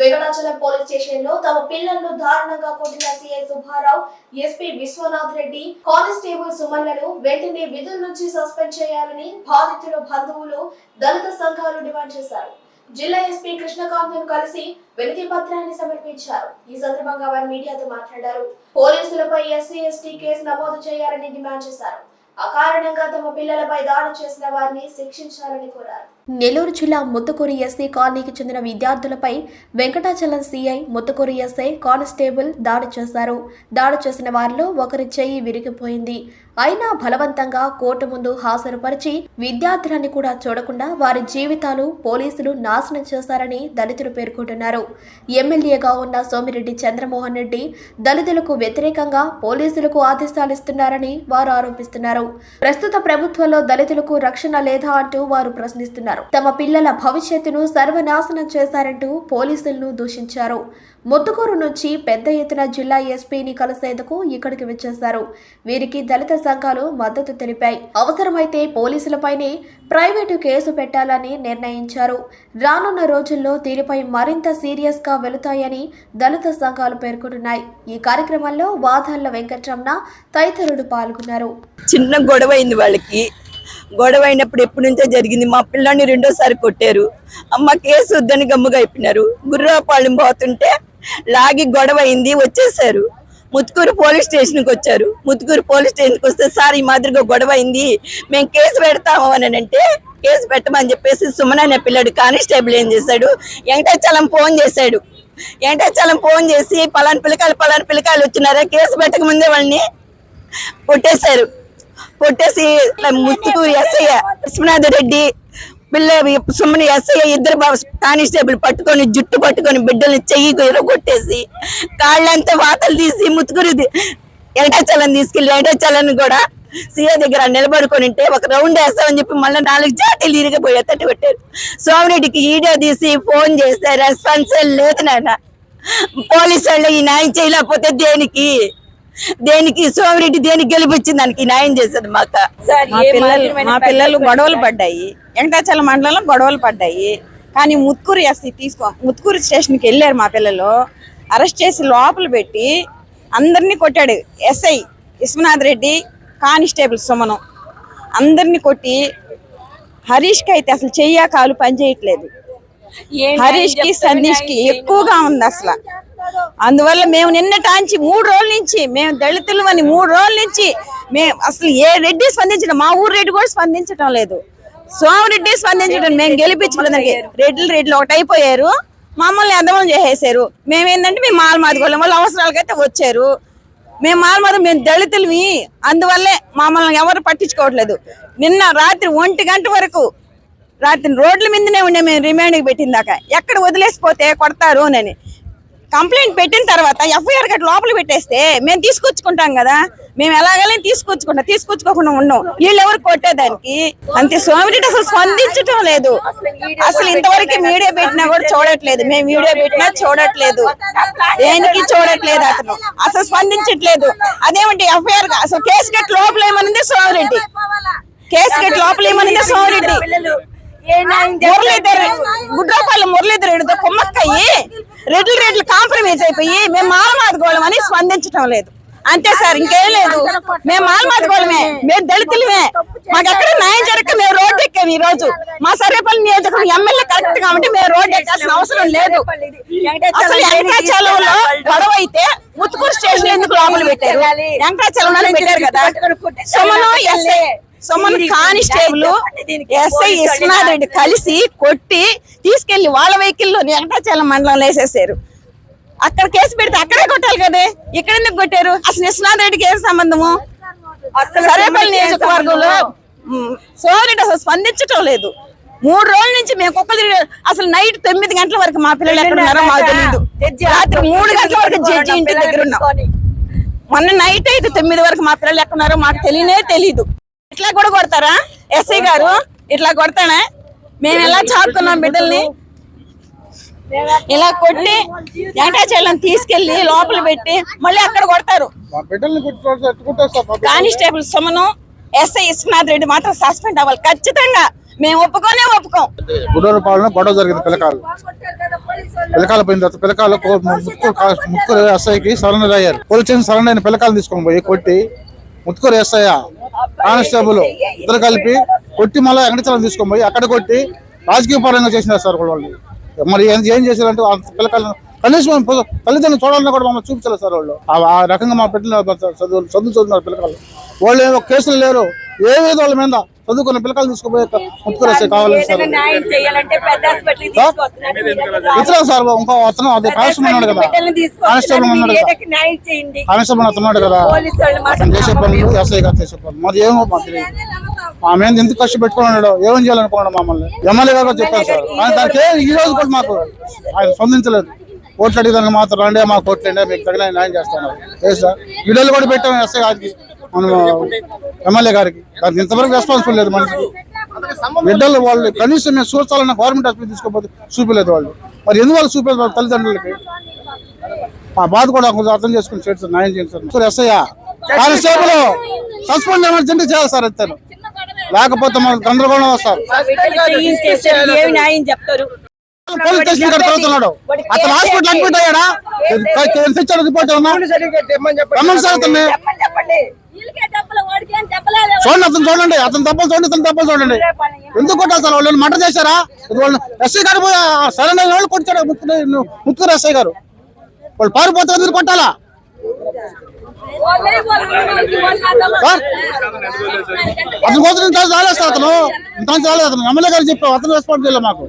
Venkatachalam police స్టేషన్లో తమ పిల్లలను దారుణంగా కొట్టిన CI Subbarao SP Viswanath Reddy constable సుమన్లను వెంటనే విధుల నుంచి సస్పెండ్ చేయాలని బాధితుల బంధువులు దళిత సంఘాలు డిమాండ్ చేశారు. జిల్లా ఎస్పీ కృష్ణకాంతం కలిసి వినతి పత్రాన్ని సమర్పించారు. ఈ సందర్భంగా వారు మీడియాతో మాట్లాడారు. పోలీసులపై ఎస్సీ ఎస్టీ కేసు నమోదు చేయాలని డిమాండ్ చేశారు. అకారణంగా తమ పిల్లలపై దాడి చేసిన వారిని శిక్షించాలని కోరారు. నెల్లూరు జిల్లా ముత్తుకూరు ఎస్సీ కాలనీకి చెందిన విద్యార్థులపై Venkatachalam CI Muthukur SI constable దాడి చేశారు. దాడి చేసిన వారిలో ఒకరి చెయ్యి విరిగిపోయింది. అయినా బలవంతంగా కోర్టు ముందు హాజరుపరిచి విద్యార్థులని కూడా చూడకుండా వారి జీవితాలు పోలీసులు నాశనం చేశారని దళితులు పేర్కొంటున్నారు. ఎమ్మెల్యేగా ఉన్న సోమిరెడ్డి చంద్రమోహన్ రెడ్డి దళితులకు వ్యతిరేకంగా పోలీసులకు ఆదేశాలు ఇస్తున్నారని వారు ఆరోపిస్తున్నారు. ప్రస్తుత ప్రభుత్వంలో దళితులకు రక్షణ లేదా అంటూ వారు ప్రశ్నిస్తున్నారు. తమ పిల్లల భవిష్యత్తును సర్వనాశనం చేశారంటూ పోలీసులను దూషించారు. ముత్తుకూరు నుంచి పెద్ద ఎత్తున జిల్లా ఎస్పీని కలిసేందుకు ఇక్కడికి వచ్చేశారు. వీరికి దళిత సంఘాలు మద్దతు తెలిపాయి. అవసరమైతే పోలీసులపైనే ప్రైవేటు కేసు పెట్టాలని నిర్ణయించారు. రానున్న రోజుల్లో దీనిపై మరింత సీరియస్గా వెళుతాయని దళిత సంఘాలు పేర్కొంటున్నాయి. ఈ కార్యక్రమంలో వాదనల వెంకటరమణ తదితరులు పాల్గొన్నారు. చిన్న గొడవ అయింది వాళ్ళకి. గొడవ అయినప్పుడు ఎప్పటి నుంచో జరిగింది. మా పిల్లాన్ని రెండోసారి కొట్టారు. అమ్మ కేసు వద్దని గమ్ముగా అయిపోయినారు. గుర్రాపాళెం పోతుంటే లాగి గొడవ అయింది వచ్చేసారు. ముత్తుకూరు పోలీస్ స్టేషన్కి వచ్చారు. ముత్తుకూరు పోలీస్ స్టేషన్కి వస్తే సార్ ఈ మాదిరిగా గొడవ అయింది మేము కేసు పెడతాము అని అంటే కేసు పెట్టమని చెప్పేసి సుమన్ అనే పిల్లాడు కానిస్టేబుల్ ఏం చేశాడు? వెంకటాచలం ఫోన్ చేశాడు. వెంకటాచలం ఫోన్ చేసి పలాని పిల్లకాయలు పలాని పిల్లకాయలు వచ్చినారా? కేసు పెట్టక ముందే వాళ్ళని కొట్టేశారు. కొట్టేసి ఇట్లా ముత్తుకు ఎస్ఐ విశ్వనాథ రెడ్డి పిల్ల సుమ్మని ఎస్ఐ ఇద్దరు బాబు కానిస్టేబుల్ పట్టుకొని జుట్టు పట్టుకొని బిడ్డల్ని చెయ్యి కొట్టేసి కాళ్ళంతా వాతలు తీసి ముత్తుకురు ఎండాచలం తీసుకెళ్ళి వెంకటాచలం కూడా సీఏ దగ్గర నిలబడుకొని ఉంటే ఒక రౌండ్ వేస్తామని చెప్పి మళ్ళీ నాలుగు జాటీలు ఇరిగిపోయి పెట్టారు కొట్టారు. సోమిరెడ్డికి వీడియో తీసి ఫోన్ చేస్తే రెస్పాన్స్ లేదు నాన్న. పోలీసు వాళ్ళు ఈ న్యాయం చేయలేకపోతే దేనికి? దేనికి సోమిరెడ్డి దేనికి గెలిపించింది దానికి న్యాయం చేసేది మాకు. మా పిల్లలు గొడవలు పడ్డాయి. వెంకటాచలం మండలంలో గొడవలు పడ్డాయి. కానీ ముత్కూరు ఎస్సీ తీసుకో ముత్కూరు స్టేషన్కి వెళ్ళారు మా పిల్లలు. అరెస్ట్ చేసి లోపల పెట్టి అందరినీ కొట్టాడు ఎస్ఐ విశ్వనాథ్ రెడ్డి కానిస్టేబుల్ సుమను. అందరినీ కొట్టి హరీష్కి అయితే అసలు చెయ్య కాలు పనిచేయట్లేదు హరీష్కి సందీష్కి ఎక్కువగా ఉంది అసలు. అందువల్ల మేము నిన్నటాంచి మూడు రోజుల నుంచి మేము దళితులు అని మూడు రోజుల నుంచి మేము అసలు ఏ రెడ్డి స్పందించడం మా ఊరు రెడ్డి కూడా స్పందించడం లేదు. సోమరెడ్డి స్పందించడం మేము గెలిపించుకోవడానికి రెడ్లు రెడ్లు ఒకటి అయిపోయారు. మమ్మల్ని అందమం చేసేసారు. మేమేంటంటే మేము మాలమాదిగోళ్ళం వాళ్ళ. అవసరాలకైతే వచ్చారు. మేము మాలమాది మేము దళితులవి అందువల్లే మమ్మల్ని ఎవరు పట్టించుకోవట్లేదు. నిన్న రాత్రి ఒంటి గంట వరకు రాత్రి రోడ్ల మీదనే ఉండే మేము రిమాండ్కి పెట్టిందాక ఎక్కడ వదిలేసిపోతే కొడతారు అని. కంప్లైంట్ పెట్టిన తర్వాత ఎఫ్ఐఆర్ గట్ట లోపల పెట్టేస్తే మేము తీసుకొచ్చుకుంటాం కదా. మేము ఎలాగైనా తీసుకొచ్చుకుంటాం. తీసుకొచ్చుకోకుండా ఉన్నాం. వీళ్ళు ఎవరు కొట్టేదానికి? అంతే. సోమిరెడ్డి అసలు స్పందించటం లేదు. అసలు ఇంతవరకు మీడియా పెట్టినా కూడా చూడట్లేదు. మేము వీడియో పెట్టినా చూడట్లేదు. దేనికి చూడట్లేదు అతను? అసలు స్పందించట్లేదు. అదేమిటి ఎఫ్ఐఆర్ అసలు కేసు గట్ లోపల ఏమనింది సోమిరెడ్డి కేసు గట్ లోపల ఏమనింది సోమిరెడ్డి మురళీధర్ గుడ్రపాలెం మురళీధర్ కుమ్మక్కయ్యి. రెడ్లు రెడ్లు కాంప్రమైజ్ అయిపోయి మేము మాలమాదుకోవడం అని స్పందించడం లేదు. అంతే సార్ ఇంకేం లేదు. మేము మాలమాదుకోవడమే మేము దళితులమే. మాకు ఎక్కడ న్యాయం జరగక మేము రోడ్డు ఎక్కాము ఈ రోజు మా సర్వేపల్లి నియోజకవర్గం ఎమ్మెల్యే కరెక్ట్ కాబట్టి మేము రోడ్డు ఎక్కాల్సిన అవసరం లేదు. అసలు వెంకటాచలంలో గొడవ అయితే ముత్తుకూరు స్టేషన్ ఎందుకు లోపల పెట్టారు? వెంకటాచలంలో పెట్టారు కదా. Suman SI Suman constable SI Viswanath Reddy కలిసి కొట్టి తీసుకెళ్ళి వాళ్ళ వెహికల్లో వెంకటాచలం మండలంలో వేసేసారు. అక్కడ కేసు పెడితే అక్కడే కొట్టాలి కదే. ఇక్కడ ఎందుకు కొట్టారు? అసలు విశ్వనాథ్ రెడ్డికి ఏం సంబంధము? సరేపల్లి నియోజకవర్గంలో సోదరుడు అసలు స్పందించటం లేదు. మూడు రోజుల నుంచి మేము కుక్కలు తిరిగి అసలు నైట్ తొమ్మిది గంటల వరకు మా పిల్లలు ఎక్కడ ఉన్నారో మాకు తెలియదు రాత్రి మూడు గంటల వరకు జడ్జి ఇంటి దగ్గర ఉన్నాం. మొన్న నైట్ అయితే తొమ్మిది వరకు మా పిల్లలు ఎక్కడ ఉన్నారో మాకు తెలియనే తెలీదు. ఇట్లా కూడా కొడతారా? ఎస్ఐ గారు ఇట్లా కొడతానా? మేము ఎలా చాకున్నాం బిడ్డల్ని? ఇలా కొట్టి వెంకటాచలం తీసుకెళ్ళి లోపల పెట్టి మళ్ళీ అక్కడ కొడతారు. కానిస్టేబుల్ సుమను ఎస్ఐ విశ్వనాథ్ రెడ్డి మాత్రం సస్పెండ్ అవ్వాలి. ఖచ్చితంగా మేము ఒప్పుకోనే ఒప్పుకోం. గుడూరు పాలన గొడవ జరిగింది పిల్లకాలు పిల్లకాలు పోయిన తర్వాత పిల్లకాలు కో- ముత్తుకూరు ఎస్ఐకి సరెండర్ అయ్యారు. పోలీస్ స్టేషన్ సరెండర్ అయిన పిల్లకాలు తీసుకొని పోయి కొట్టి ముత్తుకూరు ఎస్ఐ కానిస్టేబుల్ ఇద్దరు కలిపి కొట్టి మళ్ళీ వెంకటచలం తీసుకొని పోయి అక్కడ కొట్టి రాజకీయ పరంగా చేసినారు సార్ వాళ్ళు. మరి ఏం ఏం చేశారంటే ఆ పిల్లకాయలను కనీసం తల్లిదండ్రులు చూడాలని కూడా మమ్మల్ని చూపించలేదు సార్ వాళ్ళు. ఆ- రకంగా మా బిడ్డలు చదువు చదువు చదువుతున్నారు పిల్లకాయలు. వాళ్ళు ఏమో కేసులు లేరు. ఏ విధ వాళ్ళ మీద చదువుకున్న పిల్లకాయలు తీసుకుపోయి ముత్తుకూరు ఎస్ఐ కావాలని సార్. న్యాయం చేయాలంటే పెద్ద ఇతర సార్ ఇంకో అతను అదే కానిస్టేబుల్ ఉన్నాడు కదా. కానిస్టేబుల్ ఉన్నాడు కదా. న్యాయం చేయండి. కానిస్టేబుల్ అతను ఉన్నాడు కదా. అతను చేసే పనులు ఎస్ఐ గారు చేసే పనులు. మరి ఏమో మాకు తెలియదు. ఆమె ఏంది ఎందుకు కష్ట పెట్టుకున్నాడు? ఏమేం చేయాలనుకున్నాడు మమ్మల్ని? ఎమ్మెల్యే గారు కూడా చెప్పారు సార్. దానికి ఈ రోజు కూడా మాకు ఆయన స్పందించలేదు. ఓట్లు అడిగేదానికి మాత్రం రండి మాకు ఓట్లు అండి మీకు తగిన న్యాయం చేస్తాను. ఏ సార్. వీడియోలు కూడా పెట్టాము ఎస్ఐ గారికి. మనం ఎమ్మెల్యే గారికి. దానికి ఇంతవరకు రెస్పాన్సిబుల్ లేదు మనిషికి బిడ్డలు వాళ్ళు కనీసం మేము చూస్తాలన్న గవర్నమెంట్ హాస్పిటల్ తీసుకోకపోతే చూపించలేదు వాళ్ళు. మరి ఎందుకు వాళ్ళు చూపించలేదు వాళ్ళ తల్లిదండ్రులకి? ఆ బాధ కూడా కొంచెం అర్థం చేసుకుని చేయండి సార్. న్యాయం చేయండి sir. SI constable suspend emergent చేయాలి సార్ అంతే. లేకపోతే మనకు గందరగోళం వస్తారు పోలీస్ స్టేషన్ ఇక్కడ తిరుగుతున్నాడు. అతను హాస్పిటల్ అడ్మిట్ అయ్యాడా? తెచ్చాడు రిపోర్ట్ రమ్మని సార్ అతన్ని. చూడండి అతను చూడండి అతను తప్పలు చూడండి ఇతను తప్పలు చూడండి. ఎందుకు కొట్టారు సార్? వాళ్ళు మటర్ చేశారా? వాళ్ళు ఎస్ఐ గారు సరైన వాళ్ళు కొట్టాడు ముత్తుకూరు ఎస్ఐ గారు. వాళ్ళు పారిపోతే కొట్టాలా? అతని కోసం ఇంత రాలేదు సార్ అతను. ఇంత రాలేదు అతను. ఎమ్మెల్యే గారు చెప్పావు అతను రెస్పాన్స్ చేయలేదు మాకు.